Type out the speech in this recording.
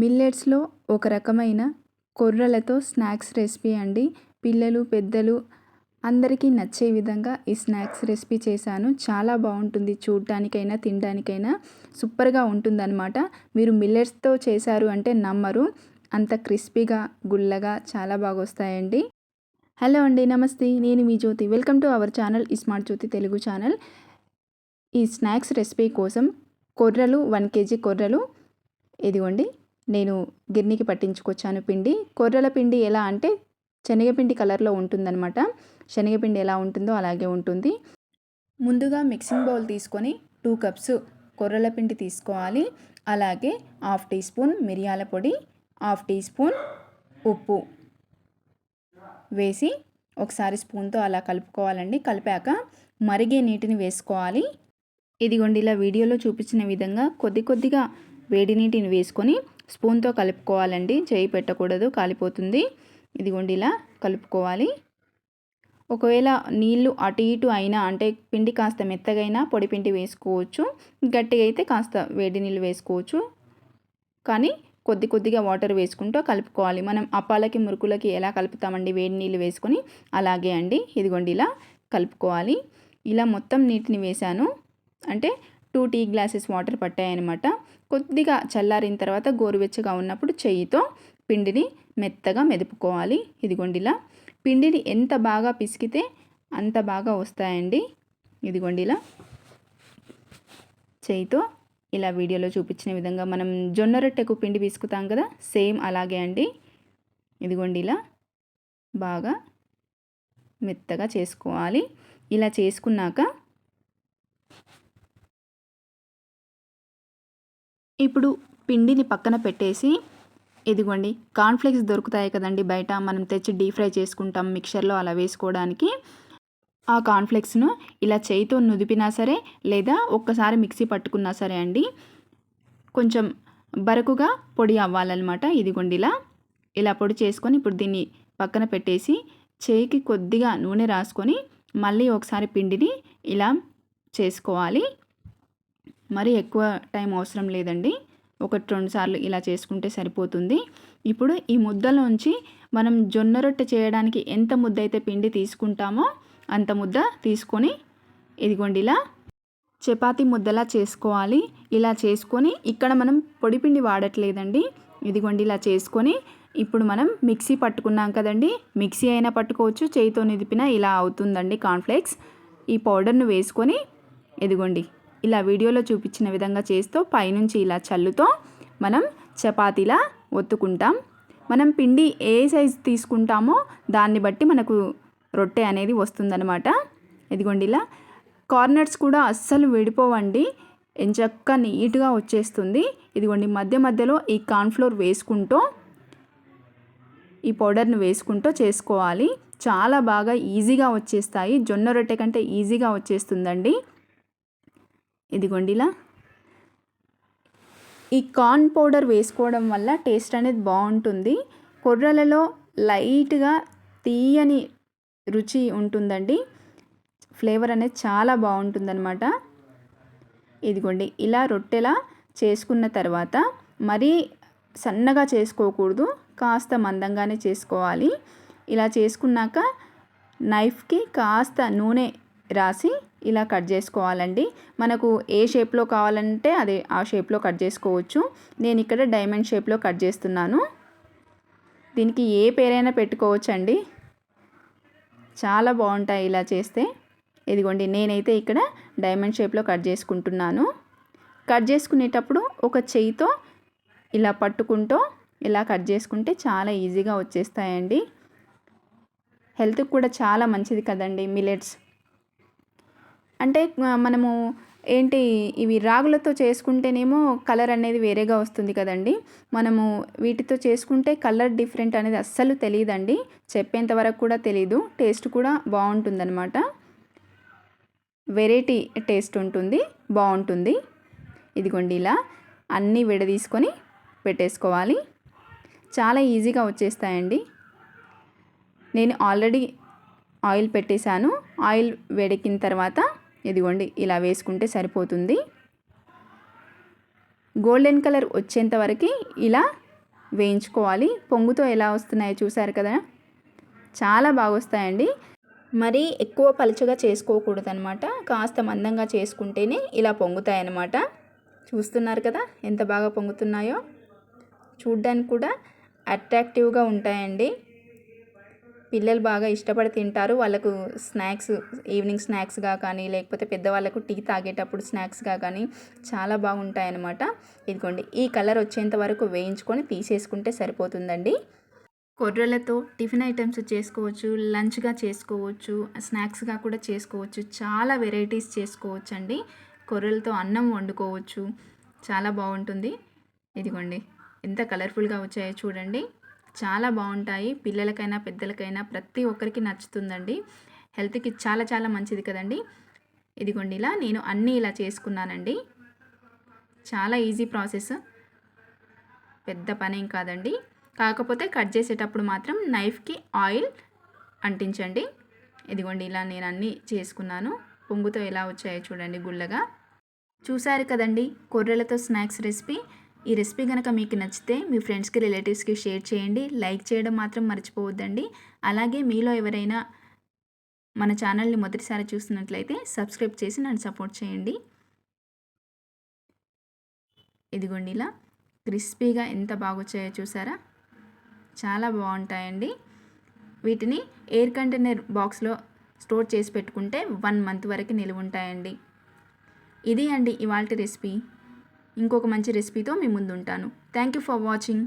మిల్లెట్స్లో ఒక రకమైన కొర్రలతో స్నాక్స్ రెసిపీ అండి. పిల్లలు పెద్దలు అందరికీ నచ్చే విధంగా ఈ స్నాక్స్ రెసిపీ చేశాను. చాలా బాగుంటుంది చూడటానికైనా తినడానికైనా. సూపర్గా ఉంటుందన్నమాట. మీరు మిల్లెట్స్తో చేశారు అంటే నమ్మరు. అంత క్రిస్పీగా గుల్లగా చాలా బాగా వస్తాయండి హలో అండి నమస్తే. నేను మీ Jyothi. Welcome to our channel smart Jyothi Telugu channel. ఈ స్నాక్స్ రెసిపీ కోసం కొర్రలు వన్ కేజీ కొర్రలు ఇదిగోండి. నేను గిర్నీకి పట్టించుకొచ్చాను పిండి. కొర్రల పిండి ఎలా అంటే శనగపిండి కలర్లో ఉంటుందన్నమాట. శనగపిండి ఎలా ఉంటుందో అలాగే ఉంటుంది. ముందుగా మిక్సింగ్ బౌల్ తీసుకొని టూ కప్స్ కొర్రల పిండి తీసుకోవాలి. అలాగే హాఫ్ టీ స్పూన్ మిరియాల పొడి హాఫ్ టీ స్పూన్ ఉప్పు వేసి ఒకసారి స్పూన్తో అలా కలుపుకోవాలండి. కలిపాక మరిగే నీటిని వేసుకోవాలి. ఇదిగోండి ఇలా వీడియోలో చూపించిన విధంగా కొద్ది కొద్దిగా వేడి నీటిని వేసుకొని స్పూన్తో కలుపుకోవాలండి. చేయి పెట్టకూడదు కాలిపోతుంది. ఇదిగోండి ఇలా కలుపుకోవాలి. ఒకవేళ నీళ్ళు అటు ఇటు అయినా అంటే పిండి కాస్త మెత్తగైనా పొడి పిండి వేసుకోవచ్చు. గట్టిగా అయితే కాస్త వేడి నీళ్ళు వేసుకోవచ్చు. కానీ కొద్ది కొద్దిగా వాటర్ వేసుకుంటూ కలుపుకోవాలి. మనం అప్పాలకి మురుకులకి ఎలా కలుపుతామండి? వేడి నీళ్ళు వేసుకొని అలాగే అండి. ఇదిగోండి ఇలా కలుపుకోవాలి. ఇలా మొత్తం నీటిని వేశాను. అంటే టూ టీ గ్లాసెస్ వాటర్ పట్టాయన్నమాట. కొద్దిగా చల్లారిన తర్వాత గోరువెచ్చగా ఉన్నప్పుడు చెయ్యితో పిండిని మెత్తగా మెదుపుకోవాలి. ఇదిగొండిలా పిండిని ఎంత బాగా పిసికితే అంత బాగా వస్తాయండి. ఇదిగొండిలా చేయితో ఇలా వీడియోలో చూపించిన విధంగా మనం జొన్న రొట్టెకు పిండి పిసుకుతాం కదా సేమ్ అలాగే అండి. ఇదిగోండి ఇలా. బాగా మెత్తగా చేసుకోవాలి. ఇలా చేసుకున్నాక ఇప్పుడు పిండిని పక్కన పెట్టేసి ఇదిగోండి కాన్ఫ్లెక్స్ దొరుకుతాయి కదండి బయట. మనం తెచ్చి డీప్ ఫ్రై చేసుకుంటాం మిక్చర్లో అలా వేసుకోవడానికి. ఆ కాన్ఫ్లెక్స్ను ఇలా చేయితో నుదిపినా సరే లేదా ఒక్కసారి మిక్సీ పట్టుకున్నా సరే అండి కొంచెం బరకుగా పొడి అవ్వాలన్నమాట. ఇదిగోండి ఇలా ఇలా పొడి చేసుకొని ఇప్పుడు దీన్ని పక్కన పెట్టేసి చేయికి కొద్దిగా నూనె రాసుకొని మళ్ళీ ఒకసారి పిండిని ఇలా చేసుకోవాలి. మరి ఎక్కువ టైం అవసరం లేదండి. ఒకటి రెండు సార్లు ఇలా చేసుకుంటే సరిపోతుంది. ఇప్పుడు ఈ ముద్దలోంచి మనం జొన్న రొట్టె చేయడానికి ఎంత ముద్ద అయితే పిండి తీసుకుంటామో అంత ముద్ద తీసుకొని ఇదిగోండి ఇలా చపాతీ ముద్దలా చేసుకోవాలి. ఇలా చేసుకొని ఇక్కడ మనం పొడిపిండి వాడట్లేదండి. ఇదిగోండి ఇలా చేసుకొని ఇప్పుడు మనం మిక్సీ పట్టుకున్నాం కదండి. మిక్సీ అయినా పట్టుకోవచ్చు చేయితో నిదిపినా ఇలా అవుతుందండి కాన్ఫ్లెక్స్. ఈ పౌడర్ను వేసుకొని ఇదిగోండి ఇలా వీడియోలో చూపించిన విధంగా చేస్తూ పైనుంచి ఇలా చల్లుతో మనం చపాతీలా ఒత్తుకుంటాం. మనం పిండి ఏ సైజు తీసుకుంటామో దాన్ని బట్టి మనకు రొట్టె అనేది వస్తుందన్నమాట. ఇదిగోండి ఇలా కార్నర్స్ కూడా అస్సలు విడిపోవండి. ఎంచక్క నీట్గా వచ్చేస్తుంది. ఇదిగోండి మధ్య మధ్యలో ఈ కార్న్ఫ్లోర్ వేసుకుంటూ ఈ పౌడర్ను వేసుకుంటూ చేసుకోవాలి. చాలా బాగా ఈజీగా వచ్చేస్తాయి. జొన్న రొట్టె కంటే ఈజీగా వచ్చేస్తుందండి. ఇదిగోండి ఇలా. ఈ కార్న్ పౌడర్ వేసుకోవడం వల్ల టేస్ట్ అనేది బాగుంటుంది. కొర్రలలో లైట్గా తీయని రుచి ఉంటుందండి. ఫ్లేవర్ అనేది చాలా బాగుంటుందన్నమాట. ఇదిగోండి ఇలా రొట్టెలా చేసుకున్న తర్వాత మరీ సన్నగా చేసుకోకూడదు. కాస్త మందంగానే చేసుకోవాలి. ఇలా చేసుకున్నాక నైఫ్కి కాస్త నూనె రాసి ఇలా కట్ చేసుకోవాలండి. మనకు ఏ షేప్లో కావాలంటే అదే ఆ షేప్లో కట్ చేసుకోవచ్చు. నేను ఇక్కడ డైమండ్ షేప్లో కట్ చేస్తున్నాను. దీనికి ఏ పేరైనా పెట్టుకోవచ్చండి. చాలా బాగుంటాయి ఇలా చేస్తే. ఇదిగోండి నేనైతే ఇక్కడ డైమండ్ షేప్లో కట్ చేసుకుంటున్నాను. కట్ చేసుకునేటప్పుడు ఒక చేయితో ఇలా పట్టుకుంటూ ఇలా కట్ చేసుకుంటే చాలా ఈజీగా వచ్చేస్తాయండి. హెల్త్కి కూడా చాలా మంచిది కదండి మిలెట్స్ అంటే మనము ఏంటి ఇవి రాగులతో చేసుకుంటేనేమో కలర్ అనేది వేరేగా వస్తుంది కదండి. మనము వీటితో చేసుకుంటే కలర్ డిఫరెంట్ అనేది అస్సలు తెలియదండి. చెప్పేంత వరకు కూడా తెలీదు. టేస్ట్ కూడా బాగుంటుందన్నమాట. వెరైటీ టేస్ట్ ఉంటుంది బాగుంటుంది. ఇదిగోండి ఇలా అన్నీ విడదీసుకొని పెట్టేసుకోవాలి. చాలా ఈజీగా వచ్చేస్తాయండి. నేను ఆల్రెడీ ఆయిల్ పెట్టేశాను. ఆయిల్ వేడెక్కిన తర్వాత ఇదిగోండి ఇలా వేసుకుంటే సరిపోతుంది. గోల్డెన్ కలర్ వచ్చేంత వరకు ఇలా వేయించుకోవాలి. పొంగుతో ఎలా వస్తున్నాయో చూసారు కదా? చాలా బాగా వస్తాయండి మరి ఎక్కువ పలుచగా చేసుకోకూడదు అనమాట కాస్త మందంగా చేసుకుంటేనే ఇలా పొంగుతాయన్నమాట. చూస్తున్నారు కదా ఎంత బాగా పొంగుతున్నాయో? చూడ్డానికి కూడా అట్రాక్టివ్గా ఉంటాయండి. పిల్లలు బాగా ఇష్టపడి తింటారు. వాళ్ళకు స్నాక్స్ ఈవినింగ్ స్నాక్స్గా కానీ లేకపోతే పెద్దవాళ్ళకు టీ తాగేటప్పుడు స్నాక్స్గా కానీ చాలా బాగుంటాయి అన్నమాట ఇదిగోండి ఈ కలర్ వచ్చేంత వరకు వేయించుకొని తీసేసుకుంటే సరిపోతుందండి. కొర్రలతో టిఫిన్ ఐటమ్స్ చేసుకోవచ్చు లంచ్గా చేసుకోవచ్చు స్నాక్స్గా కూడా చేసుకోవచ్చు చాలా వెరైటీస్ చేసుకోవచ్చు అండి కొర్రలతో అన్నం వండుకోవచ్చు చాలా బాగుంటుంది. ఇదిగోండి ఎంత కలర్ఫుల్గా వచ్చాయో చూడండి. చాలా బాగుంటాయి. పిల్లలకైనా పెద్దలకైనా ప్రతి ఒక్కరికి నచ్చుతుందండి. హెల్త్కి చాలా చాలా మంచిది కదండి. ఇదిగోండి ఇలా నేను అన్నీ ఇలా చేసుకున్నానండి. చాలా ఈజీ ప్రాసెస్. పెద్ద పనేం కాదండి. కాకపోతే కట్ చేసేటప్పుడు మాత్రం నైఫ్కి ఆయిల్ అంటించండి. ఇదిగోండి ఇలా నేను అన్నీ చేసుకున్నాను. పొంగుతో ఎలా వచ్చాయో చూడండి గుల్లగా చూసారు కదండి కొర్రెలతో స్నాక్స్ రెసిపీ. ఈ రెసిపీ కనుక మీకు నచ్చితే మీ ఫ్రెండ్స్కి రిలేటివ్స్కి షేర్ చేయండి. లైక్ చేయడం మాత్రం మర్చిపోవద్దండి. అలాగే మీలో ఎవరైనా మన ఛానల్ని మొదటిసారి చూస్తున్నట్లయితే సబ్స్క్రైబ్ చేసి నన్ను సపోర్ట్ చేయండి. ఇదిగోండి ఇలా క్రిస్పీగా ఎంత బాగొచ్చాయో చూసారా? చాలా బాగుంటాయండి. వీటిని ఎయిర్ కంటైనర్ బాక్స్లో స్టోర్ చేసి పెట్టుకుంటే వన్ మంత్ వరకు నిలువ ఉంటాయండి ఇది అండి ఇవాళ రెసిపీ. ఇంకొక మంచి రెసిపీతో మీ ముందుంటాను. Thank you for watching